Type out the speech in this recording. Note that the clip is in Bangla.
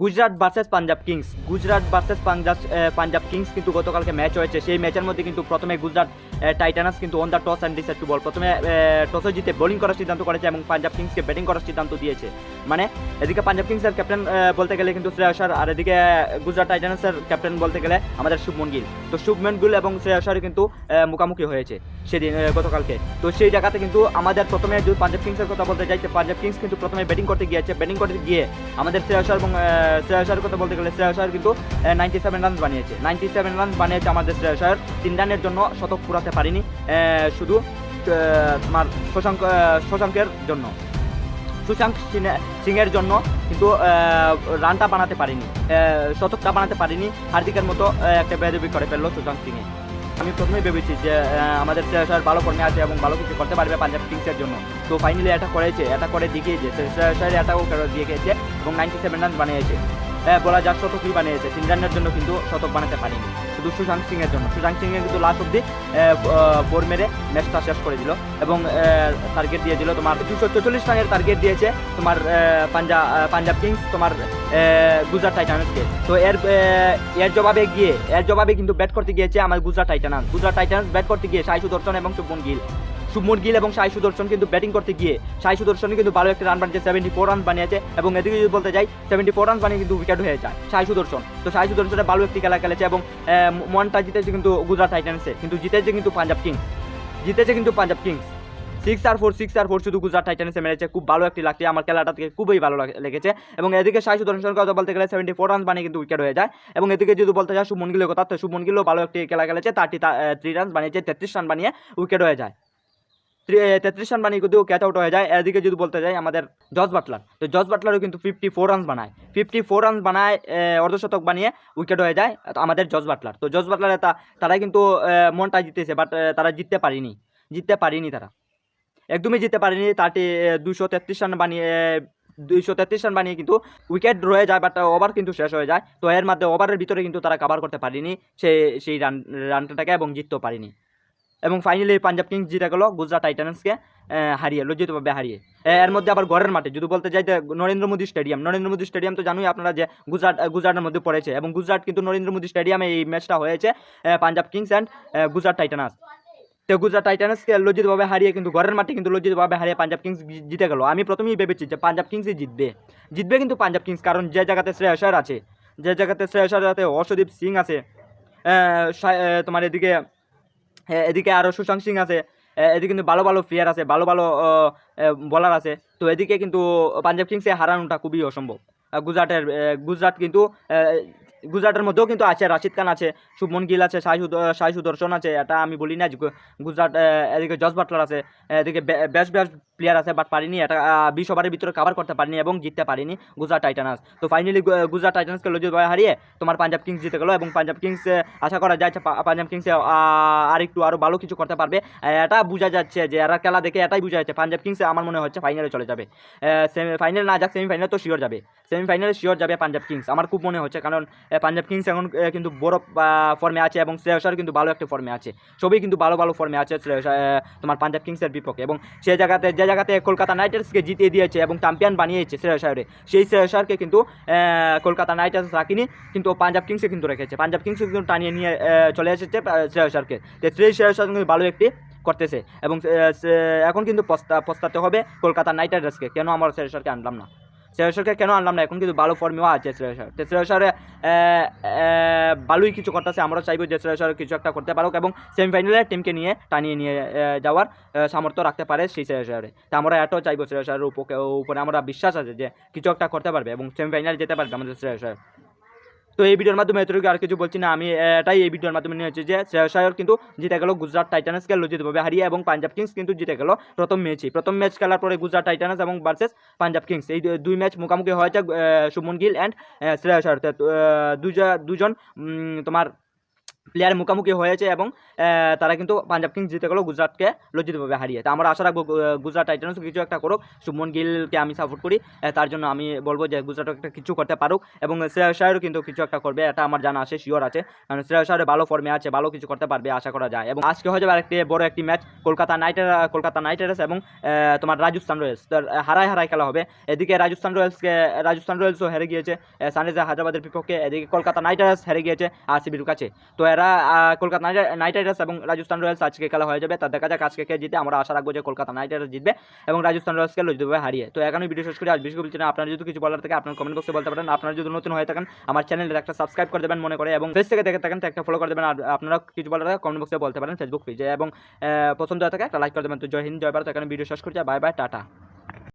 Gujarat versus Punjab kings. Gujarat versus Punjab Punjab kings কিন্তু গতকালকে ম্যাচ হয়েছে। সেই ম্যাচের মধ্যে কিন্তু প্রথমে গুজরাট টাইটানাস কিন্তু on the toss and decide to bowl প্রথমে টসে জিতে বোলিং করার সিদ্ধান্ত করেছে এবং পাঞ্জাব কিংসকে ব্যাটিং করার সিদ্ধান্ত দিয়েছে। মানে এদিকে পাঞ্জাব কিংসের ক্যাপ্টেন বলতে গেলে কিন্তু শ্রেয়সার আর এদিকে গুজরাট টাইটানাসের ক্যাপ্টেন বলতে গেলে আমাদের শুভমন গিল। তো শুভমন গিল এবং শ্রেয়সার কিন্তু মুখোমুখি হয়েছে। সেদিন গতকালকে। তো সেই জায়গাতে কিন্তু আমাদের প্রথমে যদি পাঞ্জাব কিংসের কথা বলতে তো পাঞ্জাব কিংস কিন্তু প্রথমে ব্যাটিং করতে গিয়েছে। ব্যাটিং করতে গিয়ে আমাদের শ্রেয়সার এবং শ্রেয়সার কথা বলতে গেলে শ্রেয়সার কিন্তু নাইনটি সেভেন রান বানিয়েছে। নাইনটি সেভেন রান বানিয়েছে আমাদের শ্রেয়সার তিন রানের জন্য শতক পুরাতে পারিনি শুধু তোমার শশাঙ্ক শশাঙ্কের জন্য। সুশাঙ্ক সিংয়ের জন্য কিন্তু রানটা বানাতে পারিনি শতকটা বানাতে পারিনি। হার্দিকের মতো একটা বেদবি করে ফেলল সুশাঙ্ক সিংয়ে। আমি প্রথমেই ভেবেছি যে আমাদের শ্রেয়সার ভালো কর্মী আছে এবং ভালো কিছু করতে পারবে পাঞ্জাব কিংসের জন্য। তো ফাইনালি এটা করেছে, এটা করে দেখিয়েছে। শ্রেয়সার এটাও দিয়ে গেছে এবং নাইনটি সেভেন রান বানিয়েছে। বলা যাক শতকই বানিয়েছে। তিন রানের জন্য কিন্তু শতক বানাতে পারিনি। শুধু সুশান্ত সিং এর জন্য। সুশান্ত সিং এর কিন্তু লাস্ট অব্দি ফোর মেরে ম্যাচটা শেষ করে দিল। এবং টার্গেট দিয়ে দিল তোমার দুশো চল্লিশ রানের টার্গেট দিয়েছে তোমার পাঞ্জাব পাঞ্জাব কিংস, তোমার গুজরাট টাইটান্সকে। তো এর এর জবাবে গিয়ে, এর জবাবে কিন্তু ব্যাট করতে গিয়েছে আমার Gujarat titans. Gujarat titans bat করতে গিয়ে সাই সুদর্শন এবং শুভমন গিল। শুভমন গিল এবং সাই সুদর্শন কিন্তু ব্যাটিং করতে গিয়ে, সাই সুদর্শন কিন্তু ভালো একটা রান বানিয়েছে সেভেন্টি ফোর রান বানিয়েছে এবং এদিকে যদি বলতে যাই সেভেন্টি ফোর রান বানিয়ে কিন্তু উইকেট হয়ে যায় সাই সুদর্শন। তো সাই সুদর্শনের ভালো একটি খেলা খেলেছে এবং মনটা জিতেছে কিন্তু গুজরাট টাইটান্সে কিন্তু জিতেছে কিন্তু পাঞ্জাব কিংস জিতেছে কিন্তু পাঞ্জাব কিংস সিক্স আর ফোর সিক্স আর ফোর শুধু গুজরাট টাইটান্সে মেরেছে। খুব ভালো একটি লাগছে, আমার খেলাটা থেকে খুবই ভালো লাগ- লেগেছে। এবং এদিকে সাই সুদর্শন কথা বলতে গেলে সেভেন্টি ফোর রান বানিয়ে কিন্তু উইকেট হয়ে যায়। এবং এদিকে যদি বলতে যায় শুভমন গিলের কথা, তো শুভমন গিলও ভালো একটি খেলা খেলেছে থার্টি থ্রি রান বানিয়েছে, তেত্রিশ রান বানিয়ে উইকেট হয়ে যায়। তেত্রিশ রান বানিয়ে কিন্তু ক্যাচ আউট হয়ে যায়। এদিকে যদি বলতে যাই, আমাদের জজ বাটলার। তো জজ বাটলারও কিন্তু ফিফটি ফোর রান বানায়। ফিফটি ফোর রান বানায় অর্ধশতক বানিয়ে উইকেট হয়ে যায় আমাদের জজ বাটলার। তো জজ বাটলারে তা তারাই কিন্তু মনটা জিতেছে বাট তারা জিততে পারেনি। জিততে পারেনি তারা। একদমই জিততে পারেনি তাতে দুশো তেত্রিশ রান বানিয়ে দুইশো তেত্রিশ রান বানিয়ে কিন্তু উইকেট রয়ে যায় বাট ওভার কিন্তু শেষ হয়ে যায়। তো এর মাধ্যমে ওভারের ভিতরে কিন্তু তারা কাভার করতে পারেনি সেই সেই রান রানটাকে এবং জিততেও পারেনি। এবং ফাইনালি পাঞ্জাব কিংস জিতে গেল গুজরাট টাইটান্সকে হারিয়ে লজ্জিতভাবে হারিয়ে। এর মধ্যে আবার ঘরের মাঠে, যদি বলতে যাই নরেন্দ্র মোদী স্টেডিয়াম নরেন্দ্র মোদী স্টেডিয়াম তো জানোই আপনারা যে গুজরাট গুজরাটের মধ্যে পড়েছে, এবং গুজরাট কিন্তু নরেন্দ্র মোদী স্টেডিয়ামে এই ম্যাচটা হয়েছে Punjab kings and Gujarat titans তো গুজরাট টাইটান্সকে লজ্জিতভাবে হারিয়ে কিন্তু ঘরের মাঠে কিন্তু লজ্জিতভাবে হারিয়ে পাঞ্জাব কিংস জিতে গেল। আমি প্রথমেই ভেবেছি যে পাঞ্জাব কিংসই জিতবে। জিতবে কিন্তু পাঞ্জাব কিংস কারণ যে জায়গাতে শ্রেয়সার আছে, যে জায়গাতে শ্রেয়সার আছে অর্শদীপ সিং আছে তোমার এদিকে এদিকে আরও সুশান্ত সিং আছে এদিকে কিন্তু ভালো ভালো প্লেয়ার আছে, ভালো ভালো বলার আছে। তো এদিকে কিন্তু পাঞ্জাব কিংসে হারানোটা খুবই অসম্ভব। গুজরাটের গুজরাট কিন্তু গুজরাটের মধ্যেও কিন্তু আছে, রাশিদ খান আছে, শুভমন গিল আছে, সাই সুদ- সাই সুদর্শন আছে, এটা আমি বলি না গুজরাট এদিকে জজ বাটলার আছে এদিকে বেস্ট বেস্ট প্লেয়ার আছে বাট পারিনি। এটা বিশ ওভারের ভিতরে কাভার করতে পারিনি এবং জিততে পারিনি গুজরাট টাইটানাস তো ফাইনালি গুজরাট টাইটান্সকে লজ্জিতভাবে হারিয়ে তোমার পাঞ্জাব কিংস জিতে গেলো এবং পাঞ্জাব কিংস আশা করা পা- পাঞ্জাব কিংসে আর একটু আরও ভালো কিছু করতে পারবে। এটা বোঝা যাচ্ছে যে এরা খেলা দেখে এটাই বোঝা যাচ্ছে। পাঞ্জাব কিংসে আমার মনে হচ্ছে ফাইনালে চলে যাবে। ফাইনাল না যাক সেমিফাইনাল তো শিওর যাবে। সেমিফাইনালে শিওর যাবে পাঞ্জাব কিংস আমার খুব মনে হচ্ছে কারণ পাঞ্জাব কিংস এখন কিন্তু বড় ফর্মে আছে এবং শ্রেয়সার কিন্তু ভালো একটা ফর্মে আছে। সবই কিন্তু ভালো ভালো ফর্মে আছে তোমার পাঞ্জাব কিংসের বিপক্ষে এবং সেই জায়গাতে যে জায়গাতে কলকাতা নাইট রাইডার্সকে জিতিয়ে দিয়েছে এবং চ্যাম্পিয়ন বানিয়েছে শ্রেয়া শ্রেয়সারে সেই শ্রেয়া শ্রেয়সারকে কিন্তু কলকাতা নাইট রাইডার্স রাখিনি কিন্তু পাঞ্জাব কিংসে কিন্তু রেখেছে। পাঞ্জাব কিংসে কিন্তু টানিয়ে নিয়ে চলে এসেছে শ্রেয়া শ্রেয়সারকে তো সেই শ্রেয়সার কিন্তু ভালো একটি করতেছে এবং এখন কিন্তু পস্তা, পস্তাতে হবে কলকাতা নাইট রাইডার্সকে কেন আমার শ্রেয়সারকে আনলাম না? শ্রেয়সরকে কেন আনলাম না? এখন কিন্তু ভালো ফর্মেও আছে শ্রেয়সর তো শ্রেয়সরে ভালোই কিছু করতেছে। আমরা চাইব যে শ্রেয়সর কিছু একটা করতে পারুক এবং সেমিফাইনালে টিমকে নিয়ে, টানিয়ে নিয়ে যাওয়ার সামর্থ্য রাখতে পারে সেই শ্রেয়সরে তো আমরা এটাও চাইব শ্রেয়সরের উপরে। আমরা বিশ্বাস আছে যে কিছু একটা করতে পারবে এবং সেমিফাইনালে যেতে পারবে আমাদের শ্রেয়সর তো এই ভিডিওর মাধ্যমে এতটুকু আর কিছু বলছি না। আমি এটাই এই ভিডিওর মাধ্যমে নিয়ে হচ্ছে যে শ্রেয়সায়র কিন্তু জিতে গেল গুজরাট টাইটান্সকে লজ্জিতভাবে হারিয়ে এবং পাঞ্জাব কিংস কিন্তু জিতে গেল প্রথম ম্যাচই। প্রথম ম্যাচ খেলার পরে গুজরাট টাইটানস এবং ভার্সেস পাঞ্জাব কিংস। এই দুই ম্যাচ মুখোমুখি হয়েছে সুমন গিল অ্যান্ড শ্রেয়সায়র দুজন তোমার প্লেয়ার মুখোমুখি হয়েছে এবং তারা কিন্তু পাঞ্জাব কিংস জিতে গেল গুজরাটকে লজ্জিতভাবে হারিয়ে তো আমরা আশা রাখব গুজরাট টাইটান্স কিছু একটা করুক, শুভমন গিলকে আমি সাপোর্ট করি তার জন্য আমি বলব যে গুজরাট একটা কিছু করতে পারুক এবং শ্রেয়া শাহরও কিন্তু কিছু একটা করবে, এটা আমার জানা আছে শিওর আছে। কারণ শ্রেয়া শাহরে ভালো ফর্মে আছে, ভালো কিছু করতে পারবে, আশা করা যায়। এবং আজকে হয়ে যাবে আরেকটি বড় একটি match Kolkata knight Kolkata knight riders এবং তোমার রাজস্থান রয়্যালস হারায় হারায় খেলা হবে। এদিকে রাজস্থান রয়্যালসকে রাজস্থান রয়্যালসও হেরে গিয়েছে সানরাইজার হায়দ্রাবাদের বিপক্ষে, এদিকে কলকাতা নাইট রাইডার্স হেরে গিয়েছে আরসিবির কাছে। তো এরা কলকাতা নাইট রাইডার্স এবং রাজস্থান রয়্যালস আজকে খেলা হয়ে যাবে। তা দেখা যাক আজকে কে জিতে। আমরা আশা রাখব যে কলকাতা নাইট রাইডার্স জিতবে এবং রাজস্থান রয়্যালসকে লজ্জিতভাবে হারিয়ে। তো এখন ভিডিও শেষ করে। আজ বেশি বলছি আপনারা যদি কিছু বলার থাকে আপনার কমেন্ট বক্সে বলতে পারেন। আপনারা যদি নতুন হয়ে থাকেন, আমার চ্যানেলে একটা সাবস্ক্রাইব করে দেবেন মনে করে এবং ফেস থেকে দেখে থাকেন একটা ফলো করে দেবেন। আর আপনারা কিছু বলার থাকে কমেন্ট বক্সে বলতে পারেন ফেসবুক পেজে এবং পছন্দ হয়ে থাকে, একটা লাইক করে দেবেন। তো জয় হিন্দ, জয় ভারত। এখানে ভিডিও শেষ করছি। Bye bye tata.